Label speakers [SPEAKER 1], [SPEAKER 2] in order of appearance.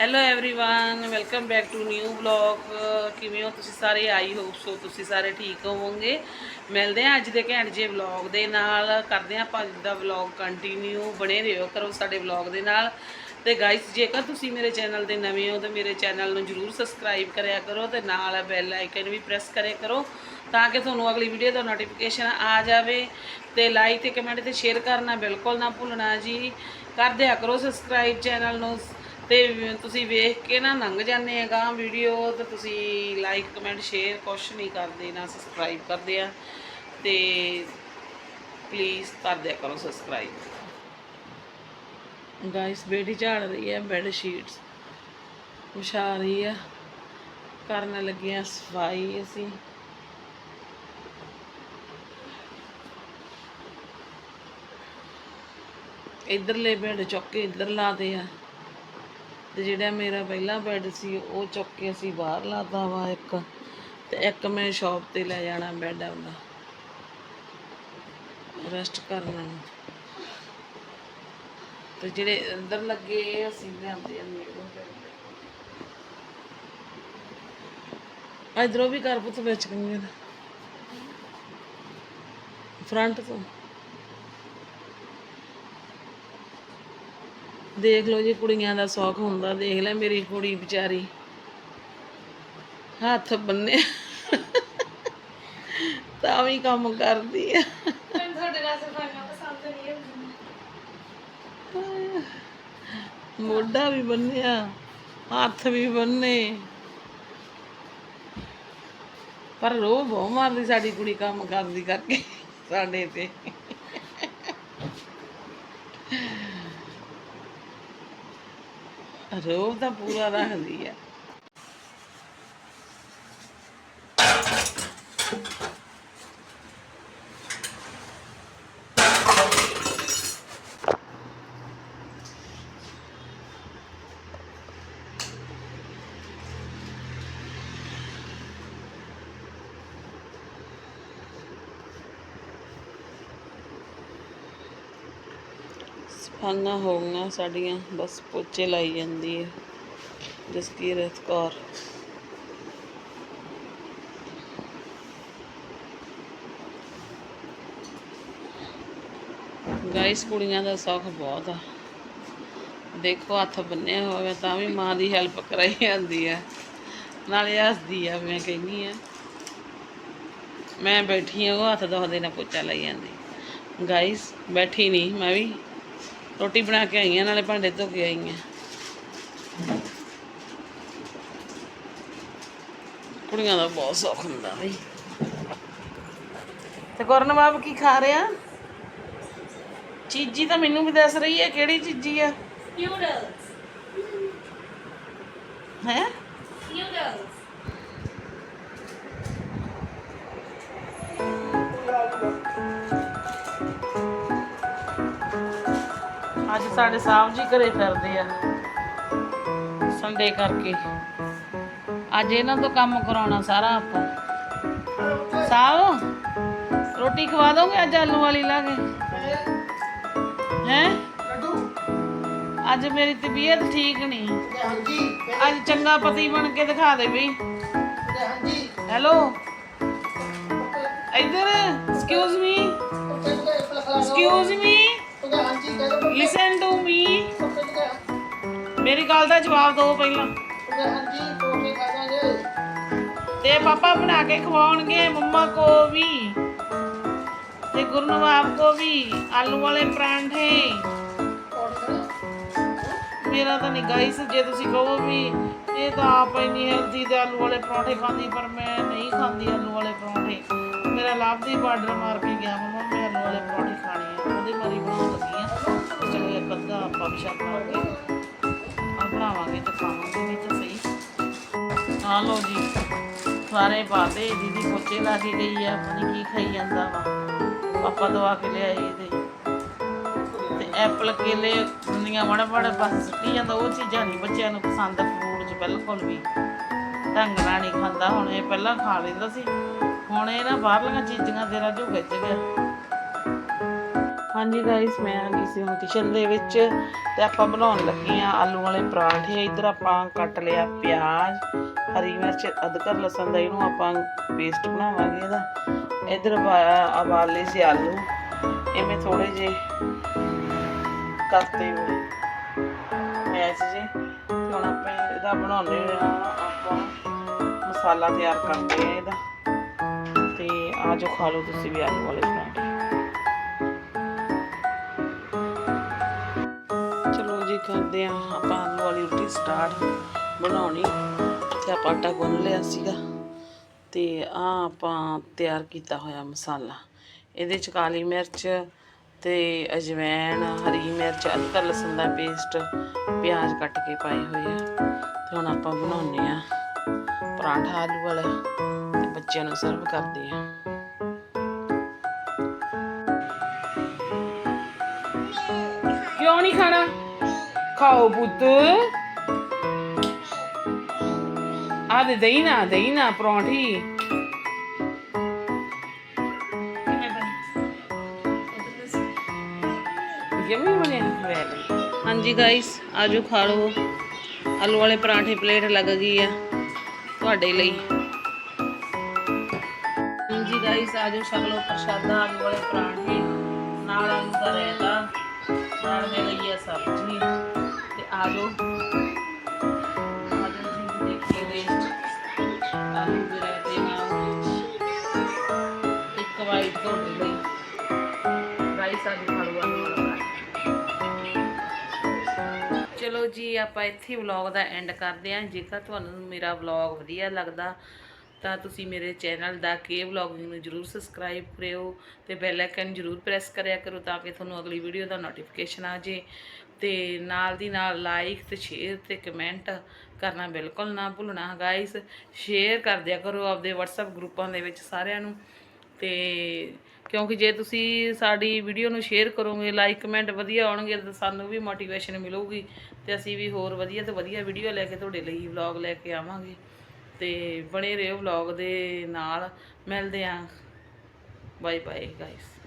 [SPEAKER 1] hello everyone welcome back to new vlog ਕਿਵੇਂ ਹੋ ਤੁਸੀਂ ਸਾਰੇ ਆਈ ਹੋਪ ਸੋ ਤੁਸੀਂ ਸਾਰੇ ਠੀਕ ਹੋਵੋਗੇ ਮਿਲਦੇ ਹਾਂ ਅੱਜ ਦੇ ਘੈਂਟ ਜੇ ਵਲੌਗ ਦੇ ਨਾਲ ਕਰਦੇ ਹਾਂ ਆਪਾਂ ਅੱਜ ਦਾ ਵਲੌਗ ਕੰਟੀਨਿਊ ਬਣੇ ਰਹੋ ਕਰੋ ਸਾਡੇ ਵਲੌਗ ਦੇ ਨਾਲ ਤੇ ਗਾਇਸ ਜੇਕਰ ਤੁਸੀਂ ਮੇਰੇ ਚੈਨਲ ਦੇ ਨਵੇਂ ਹੋ ਤਾਂ ਮੇਰੇ ਚੈਨਲ ਨੂੰ ਜਰੂਰ ਸਬਸਕ੍ਰਾਈਬ ਕਰਿਆ ਕਰੋ ਤੇ ਨਾਲ ਬੈਲ ਆਈਕਨ ਵੀ ਪ੍ਰੈਸ ਕਰਿਆ ਕਰੋ ਤਾਂ ਕਿ ਤੁਹਾਨੂੰ ਅਗਲੀ ਵੀਡੀਓ ਦਾ ਨੋਟੀਫਿਕੇਸ਼ਨ ਆ ਜਾਵੇ ਤੇ ਲਾਈਕ ਤੇ ਕਮੈਂਟ ਤੇ ਸ਼ੇਅਰ ਕਰਨਾ ਬਿਲਕੁਲ ਨਾ ਭੁੱਲਣਾ ਜੀ ਕਰ ਦਿਆ ਕਰੋ ਸਬਸਕ੍ਰਾਈਬ ਚੈਨਲ ਨੂੰ ਤੇ ਤੁਸੀਂ ਵੇਖ ਕੇ ਨਾ ਲੰਘ ਜਾਂਦੇ ਹੈਗਾ ਵੀਡੀਓ ਤੇ ਤੁਸੀਂ ਲਾਈਕ ਕਮੈਂਟ ਸ਼ੇਅਰ ਕੁਛ ਨਹੀਂ ਕਰਦੇ ਨਾ ਸਬਸਕ੍ਰਾਈਬ ਕਰਦੇ ਆ। ਤੇ ਪਲੀਜ਼ ਕਰ ਦਿਆ ਕਰੋ ਸਬਸਕ੍ਰਾਈਬ ਗਾਇਸ ਬੇਟੀ ਝਾੜ ਰਹੀ ਹੈ ਬੈੱਡ ਸ਼ੀਟਸ ਵਿਛਾ ਰਹੀ ਆ। ਕਰਨ ਲੱਗੇ ਆ ਸਫ਼ਾਈ ਅਸੀਂ। ਇਧਰਲੇ ਬੈੱਡ ਚੁੱਕ ਕੇ ਇੱਧਰ ਲਾਦੇ ਆ। ਤੇ ਜਿਹੜਾ ਮੇਰਾ ਪਹਿਲਾ ਬੈੱਡ ਸੀ, ਉਹ ਚੁੱਕ ਕੇ ਅਸੀਂ ਬਾਹਰ ਲਾਤਾ ਵਾ ਇੱਕ। ਤੇ ਇੱਕ ਮੈਂ ਸ਼ਾਪ ਤੇ ਲੈ ਜਾਣਾ ਬੈੱਡ ਆਪਦਾ। ਰੈਸਟ ਕਰਨਾ ਨੂੰ। ਤੇ ਜਿਹੜੇ ਅੰਦਰ ਲੱਗੇ, ਇਹ ਅਸੀਂ ਲਿਆਂਦੇ ਆ ਇਧਰੋਂ ਵੀ ਕਰ ਪੁੱਤ ਵਿੱਚ ਕੰਗੇ ਦਾ ਫਰੰਟ ਤੋਂ। ਦੇਖ ਲਓ ਜੀ ਕੁੜੀਆਂ ਦਾ ਸ਼ੌਕ ਹੁੰਦਾ ਦੇਖ ਲੈ ਮੇਰੀ ਕੁੜੀ ਵਿਚਾਰੀ। ਹੱਥ ਬੰਨੇ ਤਾਂ ਵੀ ਕੰਮ ਕਰਦੀ ਆ। ਮੋਢਾ ਵੀ ਬੰਨਿਆ ਹੱਥ ਵੀ ਬੰਨੇ ਪਰ ਰੋ ਬਹੁ ਮਾਰਦੀ ਸਾਡੀ ਕੁੜੀ ਕੰਮ ਕਰਦੀ ਕਰਕੇ ਸਾਡੇ ਤੇ। ਰੋਬ ਤਾਂ ਪੂਰਾ ਰੱਖਦੀ ਆ। ਸਫਾਈਆਂ ਹੋ ਗਈਆਂ ਸਾਡੀਆਂ, ਬਸ ਪੋਚੇ ਲਾਈ ਜਾਂਦੀ ਹੈ ਜਸਕੀਰਤ ਕੌਰ। ਗਾਇਸ, ਕੁੜੀਆਂ ਦਾ ਸੌਖ ਬਹੁਤ ਆ। ਦੇਖੋ, ਹੱਥ ਬੰਨਿਆ ਹੋਵੇ ਤਾਂ ਵੀ ਮਾਂ ਦੀ ਹੈਲਪ ਕਰਾਈ ਜਾਂਦੀ ਆ। ਨਾਲੇ ਹੱਸਦੀ ਆ, ਮੈਂ ਕਹਿੰਦੀ ਆ। ਮੈਂ ਬੈਠੀ ਆ, ਉਹ ਹੱਥ ਦੋਹਦੇ ਨਾਲ ਪੋਚਾ ਲਾਈ ਜਾਂਦੀ। ਗਾਇਸ, ਬੈਠੀ ਨਹੀਂ ਮੈਂ ਵੀ ਰੋਟੀ ਬਣਾ ਕੇ ਆਈ ਹਾਂ ਨਾਲੇ ਭਾਂਡੇ ਧੋ ਕੇ ਆਈ ਹਾਂ ਕੁੜੀਆਂ ਦਾ ਬਹੁਤ ਸ਼ੌਕ ਹੁੰਦਾ ਬਈ। ਤੇ ਗੁਰਨ ਬਾਬ ਕੀ ਖਾ ਰਿਹਾ? ਚੀਜੀ ਤਾਂ ਮੈਨੂੰ ਵੀ ਦੱਸ ਰਹੀ ਹੈ ਕਿਹੜੀ ਚੀਜੀ ਆ?
[SPEAKER 2] Noodles.
[SPEAKER 1] ਹੈ? ਸਾਡੇ ਸਾਹਿਬ ਜੀ ਘਰੇ ਫਿਰਦੇ ਆ। ਸੰਡੇ ਕਰਕੇ। ਅੱਜ ਇਹਨਾਂ ਤੋਂ ਕੰਮ ਕਰਾਉਣਾ ਸਾਰਾ ਆਪਾਂ। ਸਾਹਿਬ, ਰੋਟੀ ਖਵਾ ਦੋਗੇ ਅੱਜ ਆਲੂ ਵਾਲੀ ਲਾ ਕੇ? ਹੈ? ਅੱਜ ਮੇਰੀ ਤਬੀਅਤ ਠੀਕ ਨਹੀਂ। ਅੱਜ ਚੰਗਾ ਪਤੀ ਬਣ ਕੇ ਦਿਖਾ ਦੇ ਬਈ। ਹੈਲੋ ਇੱਧਰ ਐਕਸਕਿਊਜ਼ ਮੀ ਐਕਸਕਿਊਜ਼ ਮੀ ਮੇਰੀ ਗੱਲ ਦਾ ਜਵਾਬ ਦਿਓ ਪਹਿਲਾਂ। ਤੇ ਪਾਪਾ ਬਣਾ ਕੇ ਖਵਾਉਣਗੇ ਮੰਮਾ ਕੋ ਵੀ ਤੇ ਗੁਰਨਵਾਬ ਕੋ ਵੀ ਆਲੂ ਵਾਲੇ ਪਰਾਂਠੇ। ਮੇਰਾ ਤਾਂ ਨਹੀਂ ਗਾਈਸ ਜੇ ਤੁਸੀਂ ਕਹੋ ਵੀ ਇਹ ਤਾਂ ਆਪ ਇੰਨੀ ਹੈਲਦੀ ਤੇ ਆਲੂ ਵਾਲੇ ਪਰੌਂਠੇ ਖਾਂਦੀ, ਪਰ ਮੈਂ ਨਹੀਂ ਖਾਂਦੀ ਆਲੂ ਵਾਲੇ ਪਰੌਂਠੇ। ਮੇਰਾ ਲਾਭਦੀ ਬਾਰਡਰ ਮਾਰ ਕੇ ਗਿਆ ਮੰਮਾ ਮੈਂ ਆ ਲਓ ਜੀ, ਸਾਰੇ ਪਾਤੇ, ਦੀਦੀ ਪੋਚੇ ਲਾ ਕੇ ਗਈ ਆ, ਪਤਾ ਕੀ ਖਾਈ ਜਾਂਦਾ ਵਾ। ਪਾਪਾ ਦਵਾ ਕੇ ਲਿਆਏ ਇਹਦੇ। ਤੇ ਐਪਲ ਕੇਲੇ ਦੁਨੀਆ ਮੜਾ ਮੜਾ, ਬਸ ਸੁੱਟੀ ਜਾਂਦਾ, ਉਹ ਚੀਜ਼ਾਂ ਨਹੀਂ ਬੱਚਿਆਂ ਨੂੰ ਪਸੰਦ ਫਰੂਟ 'ਚ ਬਿਲਕੁਲ ਵੀ। ਢੰਗ ਨਾਲ ਨਹੀਂ ਖਾਂਦਾ, ਹੁਣ ਇਹ ਪਹਿਲਾਂ ਖਾ ਲੈਂਦਾ ਸੀ। ਹੁਣ ਇਹ ਨਾ ਬਾਹਰਲੀਆਂ ਚੀਜ਼ਾਂ ਦੇ ਰਾਜੂ ਖਿੱਚ ਗਿਆ। ਹਾਂਜੀ ਗਾਇਸ ਮੈਂ ਆ ਗਈ ਸੀ ਹੁਣ ਕਿਚਨ ਦੇ ਵਿੱਚ, ਤੇ ਆਪਾਂ ਬਣਾਉਣ ਲੱਗੇ ਆ ਆਲੂ ਵਾਲੇ ਪਰਾਂਠੇ। ਇੱਧਰ ਆਪਾਂ ਕੱਟ ਲਿਆ ਪਿਆਜ਼। ਹਰੀ ਮਿਰਚ ਅਦਰਕ ਲਸਣ ਦਾ ਇਹਨੂੰ ਆਪਾਂ ਪੇਸਟ ਬਣਾਵਾਂਗੇ ਇਹਦਾ। ਇੱਧਰ ਉਬਾਲ ਉਬਾਲੇ ਸੀ ਆਲੂ। ਐਵੇਂ ਥੋੜੇ ਜੇ ਕਰਤੇ ਹੋਏ ਮੈਚ ਜੇ। ਤੇ ਹੁਣ ਆਪਾਂ ਇਹਦਾ ਬਣਾਉਂਦੇ ਆ, ਆਪਾਂ ਮਸਾਲਾ ਤਿਆਰ ਕਰਦੇ ਆ ਇਹਦਾ। ਤੇ ਆ ਜੋ ਖਾ ਲਓ ਤੁਸੀਂ ਵੀ ਆਲੂ ਵਾਲੇ ਪਰਾਂਠੇ। ਚਲੋ ਜੀ, ਕਰਦੇ ਆ ਆਪਾਂ ਆਲੂ ਵਾਲੀ ਰੋਟੀ ਸਟਾਰਟ ਬਣਾਉਣੀ। ਤੇ ਆਪਾਂ ਆਟਾ ਗੁੰਨ ਲਿਆ ਸੀਗਾ ਤੇ ਆ ਆਪਾਂ ਤਿਆਰ ਕੀਤਾ ਹੋਇਆ ਮਸਾਲਾ। ਇਹਦੇ ਚ ਕਾਲੀ ਮਿਰਚ ਤੇ ਅਜਵਾਇਣ ਹਰੀ ਮਿਰਚ ਅਦਰਕ ਲਸਣ ਦਾ ਪੇਸਟ, ਪਿਆਜ਼ ਕੱਟ ਕੇ ਪਾਏ ਹੋਏ ਆ। ਤੇ ਹੁਣ ਆਪਾਂ ਬਣਾਉਨੇ ਆ ਪਰਾਂਠਾ ਆਲੂ ਵਾਲਾ ਤੇ ਬੱਚਿਆਂ ਨੂੰ ਸਰਵ ਕਰਦੇ ਆ। ਕਿਉਂ ਨਹੀਂ ਖਾਣਾ? ਖਾਓ ਪੁੱਤ। ਆ ਦੇ ਦਈ ਨਾ ਦਹੀਂ ਨਾ ਪਰੌਂਠੀ। ਯਮੀ ਬਣਿਆ ਵੈਰੀ ਹਾਂਜੀ ਗਾਇਸ ਆਜੋ ਖਾ ਲਓ ਆਲੂ ਵਾਲੇ ਪਰਾਂਠੇ ਪਲੇਟ ਲੱਗ ਗਈ ਆ ਤੁਹਾਡੇ ਲਈ। ਹਾਂਜੀ ਗਾਇਸ ਆਜੋ ਛਕ ਲਓ ਪ੍ਰਸ਼ਾਦਾ, ਆਲੂ ਵਾਲੇ ਪਰਾਂਠੇ, ਨਾਲ ਆਲੂ ਦਾ ਰਾਇਤਾ ਨਾਲ ਮੈਂ ਲਈ ਆ ਸਬਜ਼ੀ। ਤੇ ਆਜੋ। ਚਲੋ ਜੀ, ਆਪਾਂ ਇੱਥੇ ਵਲੌਗ ਦਾ ਐਂਡ ਕਰਦੇ ਹਾਂ। ਜੇਕਰ ਤੁਹਾਨੂੰ ਮੇਰਾ ਵਲੌਗ ਵਧੀਆ ਲੱਗਦਾ, ਤਾਂ ਤੁਸੀਂ ਮੇਰੇ ਚੈਨਲ ਦਾ ਕੇ ਵਲੌਗਿੰਗ ਨੂੰ ਜਰੂਰ ਸਬਸਕ੍ਰਾਈਬ ਕਰਿਓ ਤੇ ਬੈਲ ਆਈਕਨ ਜਰੂਰ ਪ੍ਰੈਸ ਕਰਿਆ ਕਰੋ ਤਾਂ ਕਿ ਤੁਹਾਨੂੰ ਅਗਲੀ ਵੀਡੀਓ ਦਾ ਨੋਟੀਫਿਕੇਸ਼ਨ ਆ ਜੇ। ਤੇ ਨਾਲ ਦੀ ਨਾਲ ਲਾਈਕ ਤੇ ਸ਼ੇਅਰ ਤੇ ਕਮੈਂਟ ਕਰਨਾ ਬਿਲਕੁਲ ਨਾ ਭੁੱਲਣਾ ਗਾਇਸ ਸ਼ੇਅਰ ਕਰ ਦਿਆ ਕਰੋ ਆਪਦੇ WhatsApp ਗਰੁੱਪਾਂ ਦੇ ਵਿੱਚ ਸਾਰਿਆਂ ਨੂੰ। ਤੇ ਕਿਉਂਕਿ ਜੇ ਤੁਸੀਂ ਸਾਡੀ ਵੀਡੀਓ ਨੂੰ ਸ਼ੇਅਰ ਕਰੋਗੇ ਲਾਈਕ ਕਮੈਂਟ ਵਧੀਆ ਆਉਣਗੇ ਤਾਂ ਸਾਨੂੰ ਵੀ ਮੋਟੀਵੇਸ਼ਨ ਮਿਲੂਗੀ ਤੇ ਅਸੀਂ ਵੀ ਹੋਰ ਵਧੀਆ ਤੋਂ ਵਧੀਆ ਵੀਡੀਓ ਲੈ ਕੇ ਤੁਹਾਡੇ ਲਈ ਵਲੌਗ ਲੈ ਕੇ ਆਵਾਂਗੇ ਤੇ ਬਣੇ ਰਹੋ ਵਲੌਗ ਦੇ ਨਾਲ, ਮਿਲਦੇ ਆਂ। Bye bye guys